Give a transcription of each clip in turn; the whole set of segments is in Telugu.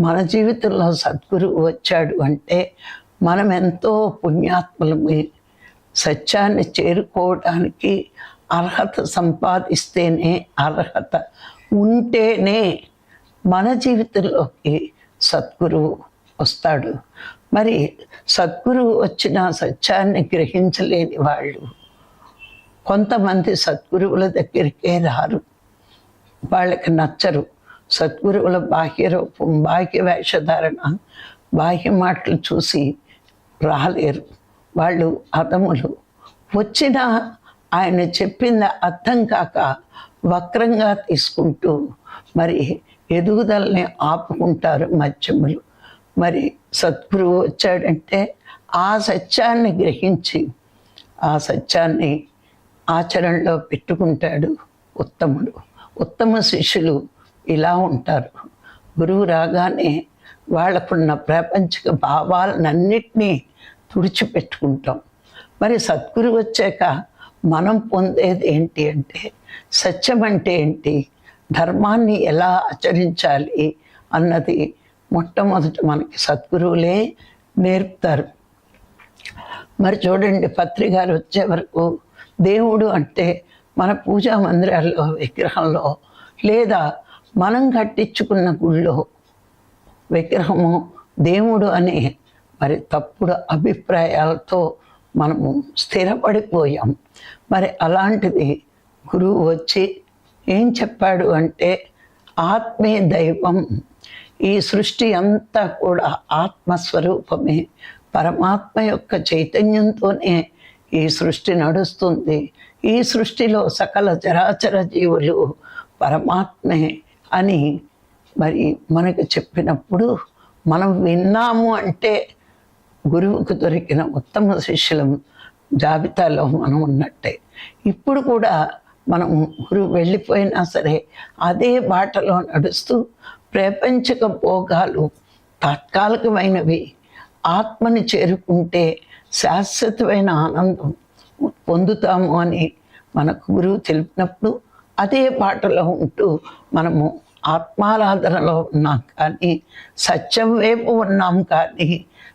మన జీవితంలో సద్గురువు వచ్చాడు అంటే మనం ఎంతో పుణ్యాత్ములమి సత్యాన్ని చేరుకోవడానికి అర్హత సంపాదిస్తేనే అర్హత ఉంటేనే మన జీవితంలోకి సద్గురువు వస్తాడు. మరి సద్గురువు వచ్చిన సత్యాన్ని గ్రహించలేని వాళ్ళు కొంతమంది సద్గురువుల దగ్గరికే రారు. వాళ్ళకి నచ్చరు. సద్గురువుల బాహ్య రూపం బాహ్య వేషధారణ బాహ్య మాటలు చూసి రాలేరు. వాళ్ళు అదములు. వచ్చిన ఆయన చెప్పింది అర్థం కాక వక్రంగా తీసుకుంటూ మరి ఎదుగుదలని ఆపుకుంటారు మధ్యములు. మరి సద్గురువు వచ్చాడంటే ఆ సత్యాన్ని గ్రహించి ఆ సత్యాన్ని ఆచరణలో పెట్టుకుంటాడు ఉత్తముడు. ఉత్తమ శిష్యులు ఇలా ఉంటారు. గురువు రాగానే వాళ్ళకున్న ప్రాపంచిక భావాలన్నిటినీ తుడిచిపెట్టుకుంటాం. మరి సద్గురు వచ్చాక మనం పొందేది ఏంటి అంటే సత్యం అంటే ఏంటి ధర్మాన్ని ఎలా ఆచరించాలి అన్నది మొట్టమొదట మనకి సద్గురువులే నేర్పుతారు. మరి చూడండి పత్రికారు వచ్చే వరకు దేవుడు అంటే మన పూజా మందిరాల్లో విగ్రహంలో లేదా మనం కట్టించుకున్న గుళ్ళో విగ్రహము దేవుడు అనే మరి తప్పుడు అభిప్రాయాలతో మనము స్థిరపడిపోయాం. మరి అలాంటిది గురువు వచ్చి ఏం చెప్పాడు అంటే ఆత్మే దైవం ఈ సృష్టి అంతా కూడా ఆత్మస్వరూపమే. పరమాత్మ యొక్క చైతన్యంతోనే ఈ సృష్టి నడుస్తుంది. ఈ సృష్టిలో సకల చరాచర జీవులు పరమాత్మే అని మరి మనకు చెప్పినప్పుడు మనం విన్నాము అంటే గురువుకు దొరికిన ఉత్తమ శిష్యులం జాబితాలో మనం ఉన్నట్టే. ఇప్పుడు కూడా మనం గురువు వెళ్ళిపోయినా సరే అదే బాటలో నడుస్తూ ప్రపంచక భోగాలు తాత్కాలికమైనవి ఆత్మని చేరుకుంటే శాశ్వతమైన ఆనందం పొందుతాము అని మనకు గురువు తెలిపినప్పుడు అదే పాటలో ఉంటూ మనము ఆత్మారాధనలో ఉన్నాం కానీ సత్యం వైపు ఉన్నాం కానీ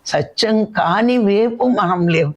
సత్యం కాని వైపు మనం లేవు.